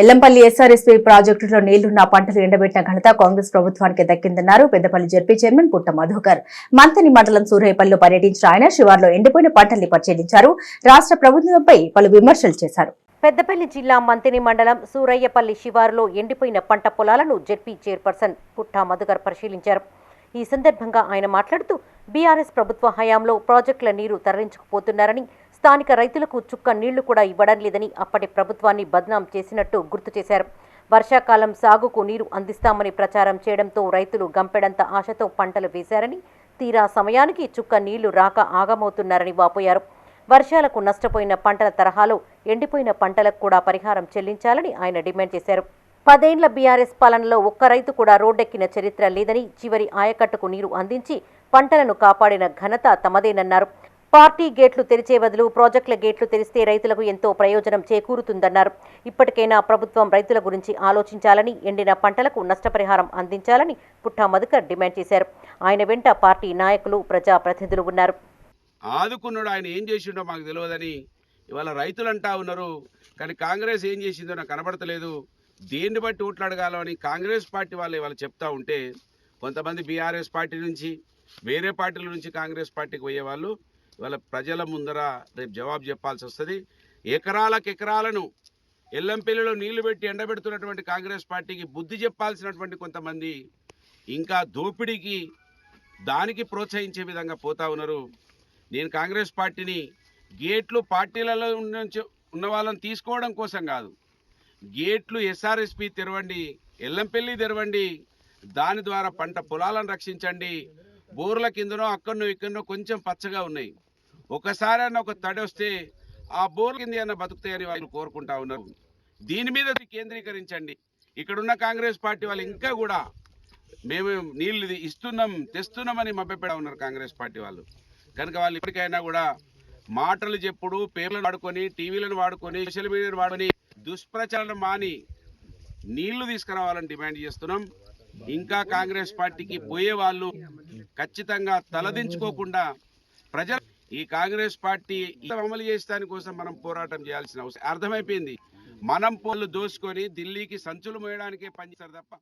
Yellampalli SRSP ప్రాజెక్టులో నీళ్ళున్న పంటలు ఎండబెట్టిన ఘనత కాంగ్రెస్ ప్రభుత్వానికి దక్కిందన్నారు పెద్దపల్లి జడ్పీ చైర్మన్ పుట్ట మధుకర్. మంతని మండలం సూర్యపల్లిలో పర్యటించిన ఆయన శివార్లో ఎండిపోయిన పంటల్ని పరిశీలించారు. రాష్ట్ర ప్రభుత్వంపై పలు విమర్శలు చేశారు. పెద్దపల్లి జిల్లా మంతిని మండలం సూరయ్యపల్లి శివారులో ఎండిపోయిన పంట పొలాలను జెడ్పీ చైర్పర్సన్ పుట్టా మధుకర్ పరిశీలించారు. ఈ సందర్భంగా ఆయన మాట్లాడుతూ బీఆర్ఎస్ ప్రభుత్వ హయాంలో ప్రాజెక్టుల నీరు తరలించుకుపోతున్నారని స్థానిక రైతులకు చుక్క నీళ్ళు కూడా ఇవ్వడం లేదని అప్పటి ప్రభుత్వాన్ని బద్నాం చేసినట్టు గుర్తు చేశారు. వర్షాకాలం సాగుకు నీరు అందిస్తామని ప్రచారం చేయడంతో రైతులు గంపెడంత ఆశతో పంటలు వేశారని తీరా సమయానికి చుక్క నీళ్ళు రాక ఆగమవుతున్నారని వాపోయారు. వర్షాలకు నష్టపోయిన పంటల తరహాలో ఎండిపోయిన పంటలకు కూడా పరిహారం చెల్లించాలని ఆయన డిమాండ్ చేశారు. పదేండ్ల బీఆర్ఎస్ పాలనలో ఒక్క రైతు కూడా రోడ్డెక్కిన చరిత్ర లేదని చివరి ఆయకట్టుకు నీరు అందించి పంటలను కాపాడిన ఘనత తమదేనన్నారు. పార్టీ గేట్లు తెరిచే బదులు ప్రాజెక్టుల గేట్లు తెరిస్తే రైతులకు ఎంతో ప్రయోజనం చేకూరుతుందన్నారు. ఇప్పటికైనా ప్రభుత్వం రైతుల గురించి ఆలోచించాలని ఎండిన పంటలకు నష్టపరిహారం అందించాలని పుట్టా మధుకర్ డిమాండ్ చేశారు. ఆయన వెంట పార్టీ నాయకులు ప్రజాప్రతినిధులు ఉన్నారు. ఆదుకున్నాడు ఆయన ఏం చేసిండో మాకు తెలియదని ఇవాళ రైతులు అంటా ఉన్నారు. కానీ కాంగ్రెస్ ఏం చేసిందో నాకు కనబడతలేదు. దేన్ని బట్టి ఓట్లాడగలమని కాంగ్రెస్ పార్టీ వాళ్ళు ఇవాళ చెప్తా ఉంటే కొంతమంది బీఆర్ఎస్ పార్టీ నుంచి వేరే పార్టీల నుంచి కాంగ్రెస్ పార్టీకి పోయేవాళ్ళు ఇవాళ ప్రజల ముందర రేపు జవాబు చెప్పాల్సి వస్తుంది. ఎకరాలకు ఎకరాలను ఎల్లంపల్లిలో నీళ్ళు పెట్టి ఎండబెడుతున్నటువంటి కాంగ్రెస్ పార్టీకి బుద్ధి చెప్పాల్సినటువంటి కొంతమంది ఇంకా దోపిడీకి దానికి ప్రోత్సహించే విధంగా పోతా ఉన్నారు. నేను కాంగ్రెస్ పార్టీని గేట్లు పార్టీలలో నుంచి ఉన్న వాళ్ళని తీసుకోవడం కోసం కాదు. గేట్లు ఎస్ఆర్ఎస్పి తెరవండి ఎల్లంపల్లి తెరవండి దాని ద్వారా పంట పొలాలను రక్షించండి. బోర్ల కిందనో అక్కడనో ఇక్కడనో కొంచెం పచ్చగా ఉన్నాయి. ఒకసారి ఒక తడి వస్తే ఆ బోర్ల కింద అన్న బతుకుతాయని వాళ్ళు కోరుకుంటా ఉన్నారు. దీని మీద కేంద్రీకరించండి. ఇక్కడున్న కాంగ్రెస్ పార్టీ వాళ్ళు ఇంకా కూడా మేము నీళ్ళు ఇస్తున్నాం తెస్తున్నామని మభ్యపెడా ఉన్నారు కాంగ్రెస్ పార్టీ వాళ్ళు. కనుక వాళ్ళు ఇప్పటికైనా కూడా మాటలు చెప్పుడు పేర్లను వాడుకొని టీవీలను వాడుకొని సోషల్ మీడియాను వాడుకొని దుష్ప్రచారం మాని నీళ్ళు తీసుకురావాలని డిమాండ్ చేస్తున్నాం. ఇంకా కాంగ్రెస్ పార్టీకి పోయే వాళ్ళు ఖచ్చితంగా తలదించుకోకుండా ప్రజలు ఈ కాంగ్రెస్ పార్టీ అమలు చేసే కోసం మనం పోరాటం చేయాల్సిన అవసరం. అర్థమైపోయింది. మనం పోళ్ళు దోసుకొని ఢిల్లీకి సంచులు మోయడానికే పనిచేస్తారు తప్ప